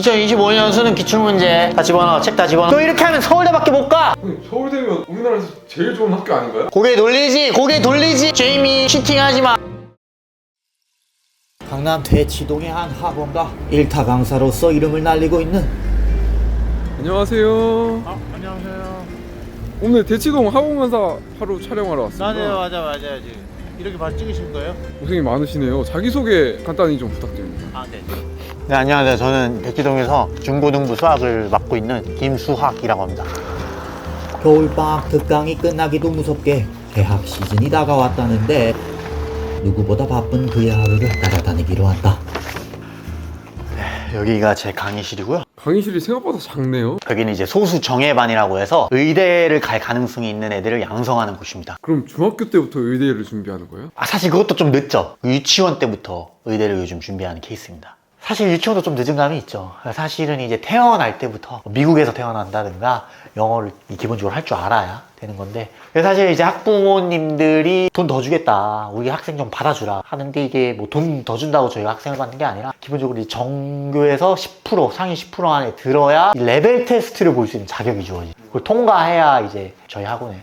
2025년 수능 기출문제 다 집어넣어 책 다 집어넣어 너 이렇게 하면 서울대밖에 못 가 형님 서울대면 우리나라에서 제일 좋은 학교 아닌가요? 고개 돌리지 고개 돌리지 제이미 치팅하지마 강남 대치동의 한 학원가 일타 강사로서 이름을 날리고 있는 안녕하세요. 아, 안녕하세요. 오늘 대치동 학원간사 하루 촬영하러 왔습니다. 맞아요, 맞아, 맞아요. 지금 이렇게 바로 찍으신 거예요? 고생이 많으시네요. 자기소개 간단히 좀 부탁드립니다. 아, 네. 네 안녕하세요 저는 대치동에서 중고등부 수학을 맡고 있는 김수학이라고 합니다 겨울방학 특강이 끝나기도 무섭게 개학 시즌이 다가왔다는데 누구보다 바쁜 그의 하루를 따라다니기로 한다. 여기가 제 강의실이고요 강의실이 생각보다 작네요. 여기는 이제 소수 정예반이라고 해서 의대를 갈 가능성이 있는 애들을 양성하는 곳입니다 그럼 중학교 때부터 의대를 준비하는 거예요? 아 사실 그것도 좀 늦죠 유치원 때부터 의대를 요즘 준비하는 케이스입니다 사실 유치원도 좀 늦은 감이 있죠 사실은 이제 태어날 때부터 미국에서 태어난다든가 영어를 기본적으로 할 줄 알아야 되는 건데 사실 이제 학부모님들이 돈 더 주겠다 우리 학생 좀 받아주라 하는데 이게 뭐 돈 더 준다고 저희가 학생을 받는 게 아니라 기본적으로 이 정교에서 10% 상위 10% 안에 들어야 이 레벨 테스트를 볼 수 있는 자격이 주어지 그걸 통과해야 이제 저희 학원에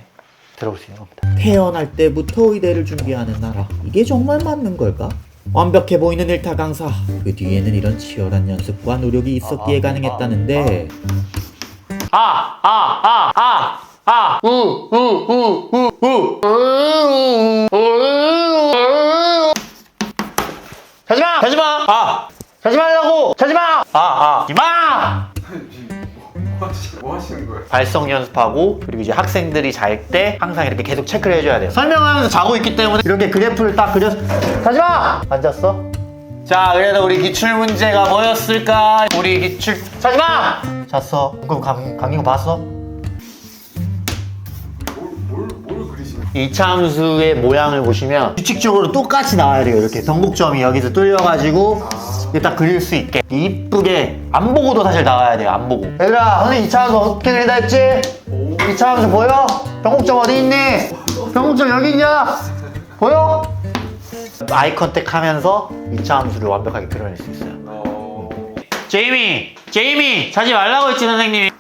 들어올 수 있는 겁니다 태어날 때부터 의대를 준비하는 나라. 이게 정말 맞는 걸까? 완벽해 보이는 일타 강사. 그 뒤에는 이런 치열한 연습과 노력이 있었기에 가능했다는데 아, 아, 아, 아, 아, 우, 우, 우, 우, 우. 자지 마! 자지 마! 아! 자지 말라고! 자지 마! 아, 아, 이마! 뭐, 하시, 뭐 하시는 거예요? 발성 연습하고 그리고 이제 학생들이 잘 때 항상 이렇게 계속 체크를 해줘야 돼요. 설명하면서 자고 있기 때문에 이렇게 그래프를 딱 그려서 자지 마! 앉았어? 자, 그래도 우리 기출 문제가 뭐였을까? 우리 기출 자지 마! 잤어. 그럼 강, 강의고 봤어? 이차함수의 모양을 보시면 규칙적으로 똑같이 나와야 돼요. 이렇게 변곡점이 여기서 뚫려가지고 이게 딱 그릴 수 있게 이쁘게 안 보고도 사실 나와야 돼요. 안 보고. 얘들아, 선생님 이차함수 어떻게 그린다 했지? 이차함수 보여? 변곡점 어디 있니? 변곡점 여기 있냐? 보여? 아이 컨택 하면서 이차함수를 완벽하게 그려낼 수 있어요. 어... 제이미! 제이미! 자지 말라고 했지, 선생님이.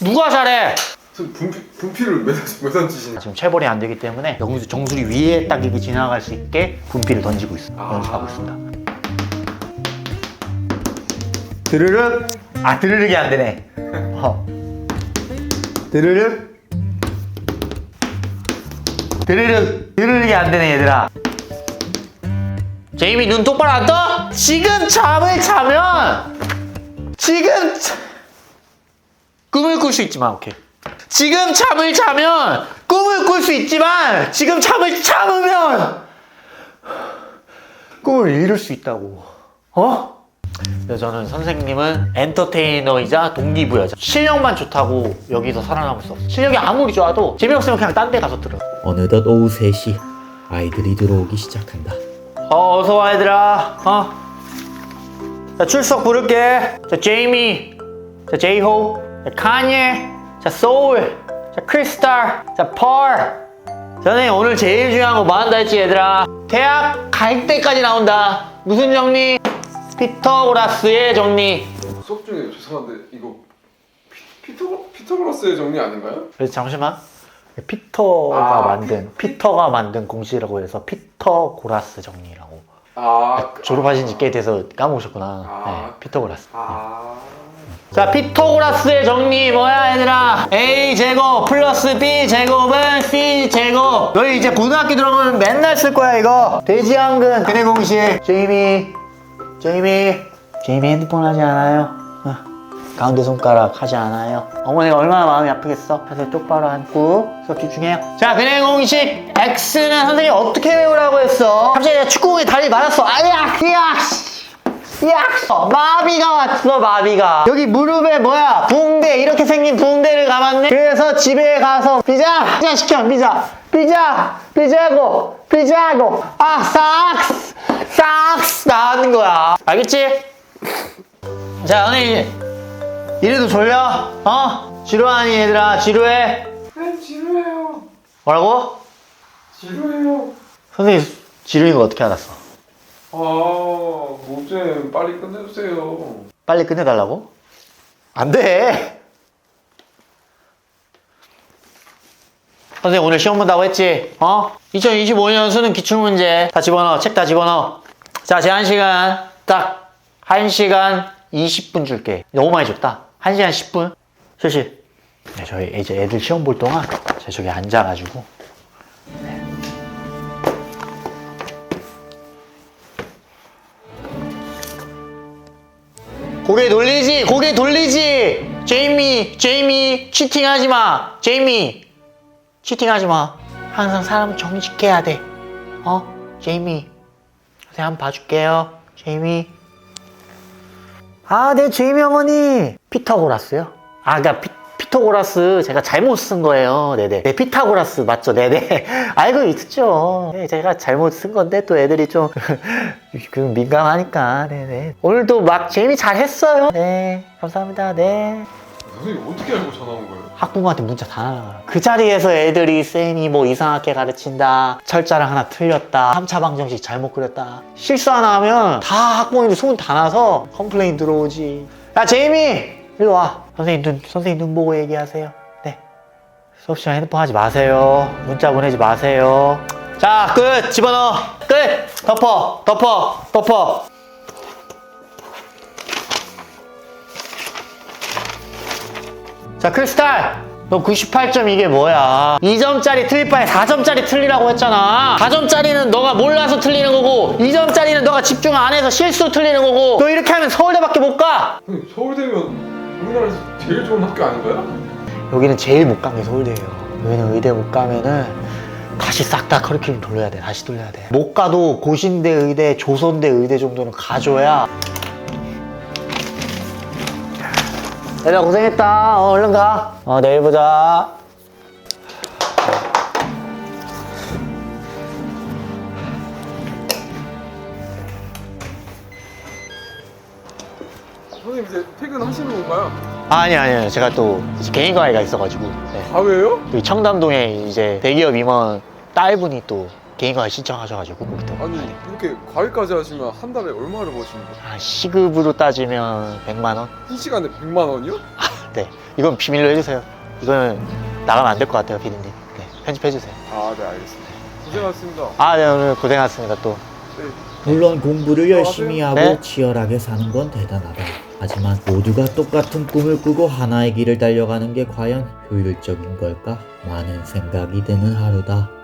누가 잘해? 선 분피, 분피를 몇, 몇안 치시는 지금 체벌이 안 되기 때문에 정수, 정수리 위에 딱 이렇게 지나갈 수 있게 분필을 던지고 있어 아. 연습하고 있습니다. 드르륵. 아 드르륵이 안 되네. 어. 드르륵. 드르륵. 드르륵이 안 되네 얘들아. 제이미 눈 똑바로 안 떠? 지금 잠을 자면 지금 자- 꿈을 꿀 수 있지만 오케이 지금 잠을 자면 꿈을 꿀 수 있지만 지금 잠을 참으면 꿈을 이룰 수 있다고. 어? 그래서 저는 선생님은 엔터테이너이자 동기부여자. 실력만 좋다고 여기서 살아남을 수 없어. 실력이 아무리 좋아도 재미없으면 그냥 딴 데 가서 들어. 어느덧 오후 3시 아이들이 들어오기 시작한다. 어, 어서 와 얘들아. 어. 자, 출석 부를게. 자, 제이미. 자, 제이호. 자, 카니에. 자, 소울. 자, 크리스탈. 자, 펄. 선생님 오늘 제일 중요한 거 뭐 한다 했지 얘들아? 대학 갈 때까지 나온다. 무슨 정리? 피터고라스의 정리. 수업 중에 죄송한데 이거 피, 피터, 피터고라스의 정리 아닌가요? 그래서 잠시만. 피터가 아, 만든 피 터가 만든 공식이라고 해서 피터고라스 정리라고. 아... 졸업하신 지 꽤 돼서 까먹으셨구나. 아. 네, 피터고라스. 아... 자, 피타고라스의 정리 뭐야, 얘들아? A 제곱 플러스 B 제곱은 C 제곱. 너희 이제 고등학교 들어가면 맨날 쓸 거야, 이거. 돼지한근 근해 공식. 제이미, 제이미, 제이미 핸드폰 하지 않아요? 어. 가운데 손가락 하지 않아요? 어머니가 얼마나 마음이 아프겠어? 자세 똑바로 앉고 수업 집중해요. 자, 근해 공식 X는 선생님 어떻게 외우라고 했어? 갑자기 내가 축구공에 다리 맞았어. 아야, 야, 씨. 야! 어, 마비가 왔어, 마비가. 여기 무릎에 뭐야? 붕대, 이렇게 생긴 붕대를 감았네? 그래서 집에 가서 피자! 피자 시켜, 피자! 피자! 피자고! 피자고! 아, 싹스! 싹스! 나가는 거야. 알겠지? 자, 선생님. 이래도 졸려? 어? 지루하니, 얘들아? 지루해? 네 지루해요 뭐라고? 지루해요 선생님, 지루인 거 어떻게 알았어? 아... 뭐좀 빨리 끝내주세요. 빨리 끝내달라고? 안 돼! 선생님 오늘 시험 본다고 했지? 어? 2025년 수능 기출문제 다 집어넣어. 책 다 집어넣어. 자 제한시간. 딱. 1시간 20분 줄게. 너무 많이 줬다. 1시간 10분. 실시. 네, 저희 이제 애들 시험 볼 동안 제가 저기 앉아가지고 고개 돌리지 고개 돌리지. 제이미 제이미 치팅하지 마. 제이미 치팅하지 마. 항상 사람은 정직해야 돼어? 제이미. 선생님 한번 봐줄게요. 제이미. 아네 제이미 어머니. 피타고라스요? 아 그니까 피, 피타고라스 제가 잘못 쓴 거예요 네네 네 피타고라스 맞죠 네네 알고 있죠 네, 제가 잘못 쓴 건데 또 애들이 좀 그 민감하니까 네네 오늘도 막 제이미 잘 했어요 네 감사합니다 네 선생님 어떻게 알고 전화 온 거예요? 학부모한테 문자 다 날아가요. 그 자리에서 애들이 쌤이 뭐 이상하게 가르친다, 철자를 하나 틀렸다, 3차 방정식 잘못 그렸다. 실수 하나 하면 다 학부모님들 소문 다 나서 컴플레인 들어오지. 야, 제이미! 일로 와. 선생님 눈, 선생님 눈 보고 얘기하세요. 네. 수업 시간 핸드폰 하지 마세요. 문자 보내지 마세요. 자, 끝! 집어넣어! 끝! 덮어! 덮어! 덮어! 자, 크리스탈! 너 98점 이게 뭐야? 2점짜리 틀릴 바에 4점짜리 틀리라고 했잖아. 4점짜리는 너가 몰라서 틀리는 거고, 2점짜리는 너가 집중 안 해서 실수 틀리는 거고, 너 이렇게 하면 서울대밖에 못 가! 선생님 서울대면 우리나라에서 제일 좋은 학교 아닌가요? 여기는 제일 못 간 게 서울대예요. 여기는 의대 못 가면은 다시 싹 다 커리큘럼 돌려야 돼. 다시 돌려야 돼. 못 가도 고신대 의대, 조선대 의대 정도는 가줘야. 얘들아 고생했다. 어, 얼른 가. 어, 내일 보자. 이제 퇴근하시는 건가요? 아니 아니요. 제가 또 이제 개인 과외가 있어가지고. 네. 과외요? 여기 청담동에 이제 대기업 임원 딸분이 또 개인 과외 신청하셔가지고 거기 또. 아니 이렇게 과외까지 하시면 한 달에 얼마를 버시는 거예요? 아, 시급으로 따지면 100만 원? 한 시간에 100만 원이요? 네, 이건 비밀로 해주세요. 이거는 나가면 안 될 것 같아요, 피디님. 네, 편집해주세요. 아 네 알겠습니다 고생하셨습니다 아, 네, 오늘 고생하셨습니다, 또. 네. 물론 공부를 열심히 하고 네. 치열하게 사는 건 대단하다. 하지만 모두가 똑같은 꿈을 꾸고 하나의 길을 달려가는 게 과연 효율적인 걸까? 많은 생각이 드는 하루다.